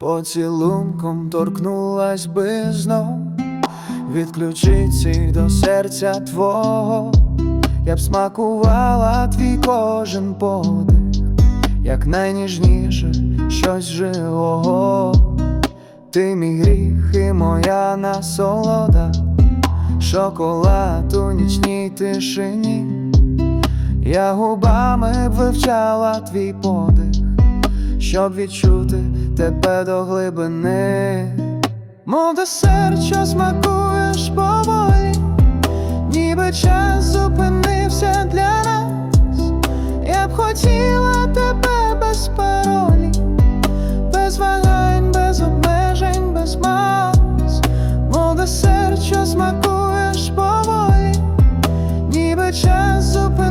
Поцілунком торкнулась би знов від ключиці до серця твого, я б смакувала твій кожен подих, як найніжніше щось живого. Ти мій гріх і моя насолода, шоколад у нічній тишині. Я губами б вивчала твій подих, щоб відчути тебе до глибини. Мов десерт, що смакуєш поволі, ніби час зупинився для нас. Я б хотіла тебе без паролі, без вагань, без обмежень, без мас. Мов десерт, що смакуєш поволі, ніби час зупинився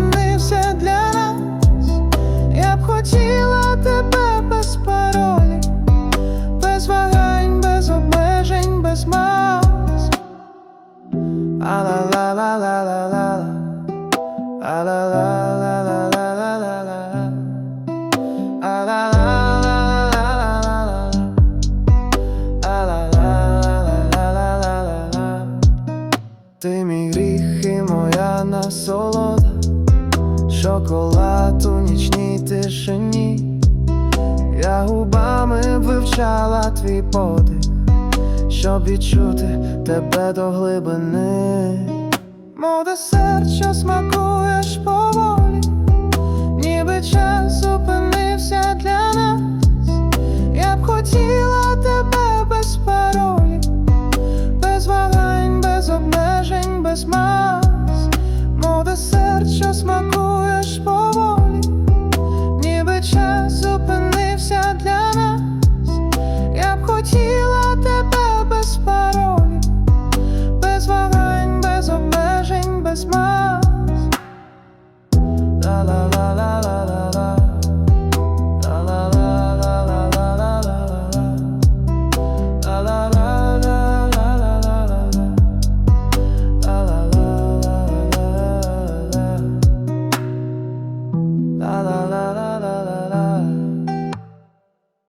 Ти мій гріх моя насолода, шоколад нічній тишині. Я губами вивчала твій подих, щоб відчути тебе до глибини, Моде серця смакуєш повод. cada